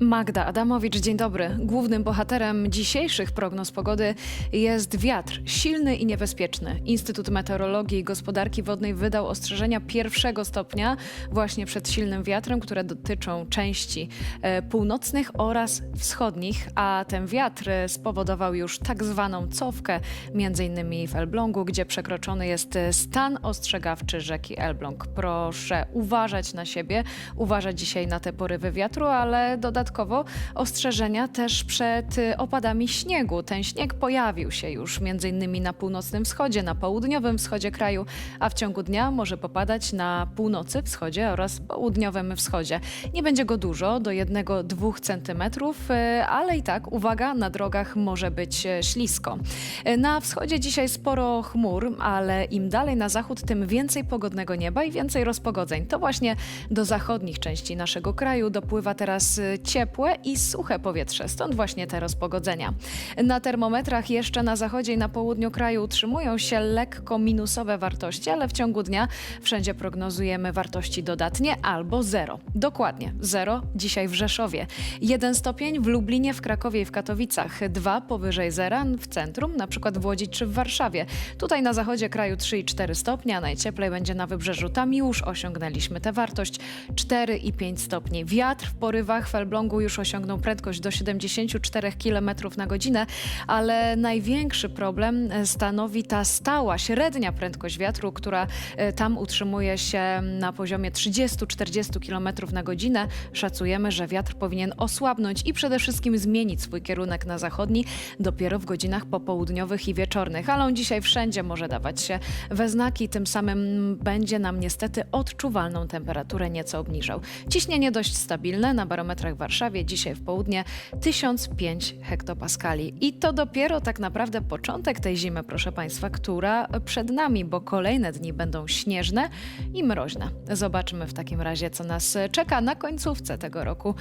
Magda Adamowicz, dzień dobry. Głównym bohaterem dzisiejszych prognoz pogody jest wiatr, silny i niebezpieczny. Instytut Meteorologii i Gospodarki Wodnej wydał ostrzeżenia pierwszego stopnia właśnie przed silnym wiatrem, które dotyczą części e, północnych oraz wschodnich, a ten wiatr e, spowodował już tak zwaną cofkę, między innymi w Elblągu, gdzie przekroczony jest e, stan ostrzegawczy rzeki Elbląg. Proszę uważać na siebie, uważać dzisiaj na te porywy wiatru, ale dodatkowo ostrzeżenia też przed y, opadami śniegu. Ten śnieg pojawił się już między innymi na północnym wschodzie, na południowym wschodzie kraju, a w ciągu dnia może popadać na północy, wschodzie oraz południowym wschodzie. Nie będzie go dużo, do 1-2 centymetrów, y, ale i tak, uwaga, na drogach może być e, ślisko. Na wschodzie dzisiaj sporo chmur, ale im dalej na zachód, tym więcej pogodnego nieba i więcej rozpogodzeń. To właśnie do zachodnich części naszego kraju dopływa teraz y, ciepłe i suche powietrze, stąd właśnie te rozpogodzenia. Na termometrach jeszcze na zachodzie i na południu kraju utrzymują się lekko minusowe wartości, ale w ciągu dnia wszędzie prognozujemy wartości dodatnie albo zero. Dokładnie zero dzisiaj w Rzeszowie, jeden stopień w Lublinie, w Krakowie i w Katowicach, dwa powyżej zera w centrum, na przykład w Łodzi czy w Warszawie. Tutaj na zachodzie kraju 3 i 4 stopnie, a najcieplej będzie na wybrzeżu. Tam już osiągnęliśmy tę wartość 4 i 5 stopni. Wiatr w porywach w Elblągu już osiągnął prędkość do 74 km na godzinę, ale największy problem e, stanowi ta stała, średnia prędkość wiatru, która e, tam utrzymuje się na poziomie 30-40 km na godzinę. Szacujemy, że wiatr powinien osłabnąć i przede wszystkim zmienić swój kierunek na zachodni dopiero w godzinach popołudniowych i wieczornych, ale on dzisiaj wszędzie może dawać się we znaki, tym samym będzie nam niestety odczuwalną temperaturę nieco obniżał. Ciśnienie dość stabilne na barometrach w Warszawie dzisiaj w południe 1005 hektopaskali. I to dopiero tak naprawdę początek tej zimy, proszę Państwa, która przed nami, bo kolejne dni będą śnieżne i mroźne. Zobaczymy w takim razie, co nas czeka na końcówce tego roku.